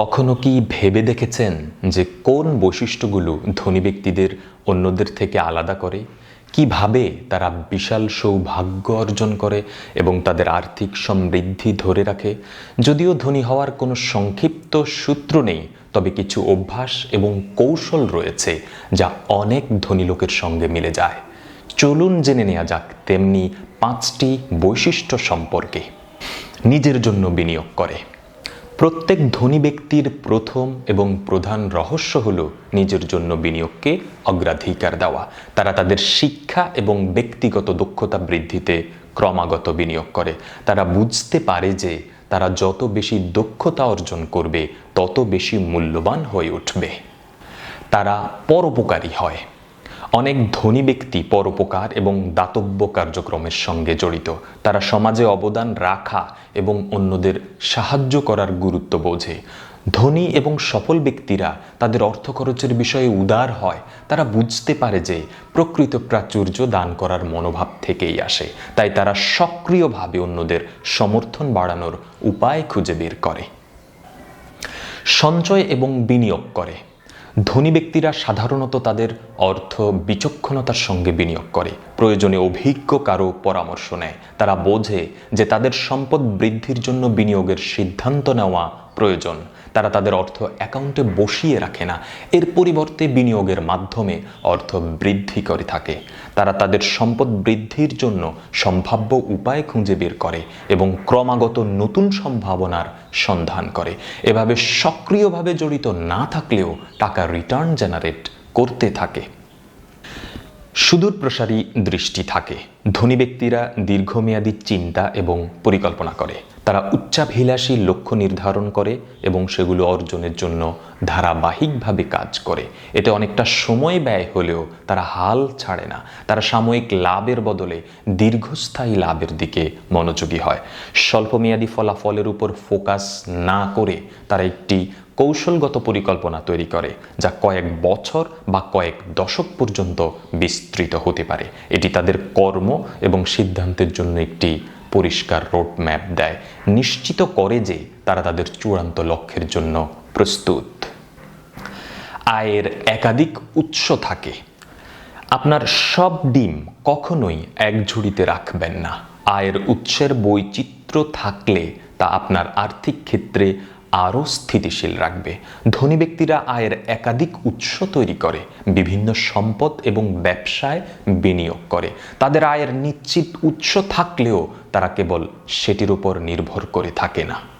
কখনো কি ভেবে দেখেছেন যে কোন বৈশিষ্ট্যগুলো ধনী ব্যক্তিদের অন্যদের থেকে আলাদা করে? কীভাবে তারা বিশাল সৌভাগ্য অর্জন করে এবং তাদের আর্থিক সমৃদ্ধি ধরে রাখে? যদিও ধনী হওয়ার কোনো সংক্ষিপ্ত সূত্র নেই, তবে কিছু অভ্যাস এবং কৌশল রয়েছে যা অনেক ধনী লোকের সঙ্গে মিলে যায়। চলুন জেনে নেওয়া যাক তেমনি পাঁচটি বৈশিষ্ট্য সম্পর্কে। নিজের জন্য বিনিয়োগ করে। প্রত্যেক ধনী ব্যক্তির প্রথম এবং প্রধান রহস্য হল নিজের জন্য বিনিয়োগকে অগ্রাধিকার দেওয়া। তারা তাদের শিক্ষা এবং ব্যক্তিগত দক্ষতা বৃদ্ধিতে ক্রমাগত বিনিয়োগ করে। তারা বুঝতে পারে যে তারা যত বেশি দক্ষতা অর্জন করবে, তত বেশি মূল্যবান হয়ে উঠবে। তারা পরোপকারী হয়। অনেক ধনী ব্যক্তি পরোপকার এবং দাতব্য কার্যক্রমের সঙ্গে জড়িত। তারা সমাজে অবদান রাখা এবং অন্যদের সাহায্য করার গুরুত্ব বোঝে। ধনী এবং সফল ব্যক্তিরা তাদের অর্থ খরচের বিষয়ে উদার হয়। তারা বুঝতে পারে যে প্রকৃত প্রাচুর্য দান করার মনোভাব থেকেই আসে। তাই তারা সক্রিয়ভাবে অন্যদের সমর্থন বাড়ানোর উপায় খুঁজে বের করে। সঞ্চয় এবং বিনিয়োগ করে। ধনী ব্যক্তিরা সাধারণত তাদের অর্থ বিচক্ষণতার সঙ্গে বিনিয়োগ করে। প্রয়োজনে অভিজ্ঞ কারও পরামর্শ নেয়। তারা বোঝে যে তাদের সম্পদ বৃদ্ধির জন্য বিনিয়োগের সিদ্ধান্ত নেওয়া প্রয়োজন। তারা তাদের অর্থ অ্যাকাউন্টে বসিয়ে রাখে না। এর পরিবর্তে বিনিয়োগের মাধ্যমে অর্থ বৃদ্ধি করে থাকে। তারা তাদের সম্পদ বৃদ্ধির জন্য সম্ভাব্য উপায় খুঁজে বের করে এবং ক্রমাগত নতুন সম্ভাবনার সন্ধান করে। এভাবে সক্রিয়ভাবে জড়িত না থাকলেও টাকা রিটার্ন জেনারেট করতে থাকে। সুদূর প্রসারী দৃষ্টি থাকে। ধনী ব্যক্তিরা দীর্ঘমেয়াদী চিন্তা এবং পরিকল্পনা করে। তারা উচ্চাভিলাষী লক্ষ্য নির্ধারণ করে এবং সেগুলো অর্জনের জন্য ধারাবাহিকভাবে কাজ করে। এতে অনেকটা সময় ব্যয় হলেও তারা হাল ছাড়ে না। তারা সাময়িক লাভের বদলে দীর্ঘস্থায়ী লাভের দিকে মনোযোগী হয়। স্বল্পমেয়াদী ফলাফলের উপর ফোকাস না করে তারা একটি কৌশলগত পরিকল্পনা তৈরি করে, যা কয়েক বছর বা কয়েক দশক পর্যন্ত বিস্তৃত হতে পারে। এটি তাদের কর্ম এবং সিদ্ধান্তের জন্য একটি পরিষ্কার রোডম্যাপ দেয়। নিশ্চিত করে যে তারা তাদের চূড়ান্ত লক্ষ্যের জন্য প্রস্তুত। আয়ের একাধিক উৎস থাকে। আপনার সব ডিম কখনোই এক ঝুড়িতে রাখবেন না। আয়ের উৎসের বৈচিত্র্য থাকলে তা আপনার আর্থিক ক্ষেত্রে আরও স্থিতিশীল রাখবে। ধনী ব্যক্তিরা আয়ের একাধিক উৎস তৈরি করে, বিভিন্ন সম্পদ এবং ব্যবসায় বিনিয়োগ করে। তাদের আয়ের নিশ্চিত উৎস থাকলেও তারা কেবল সেটির উপর নির্ভর করে থাকে না।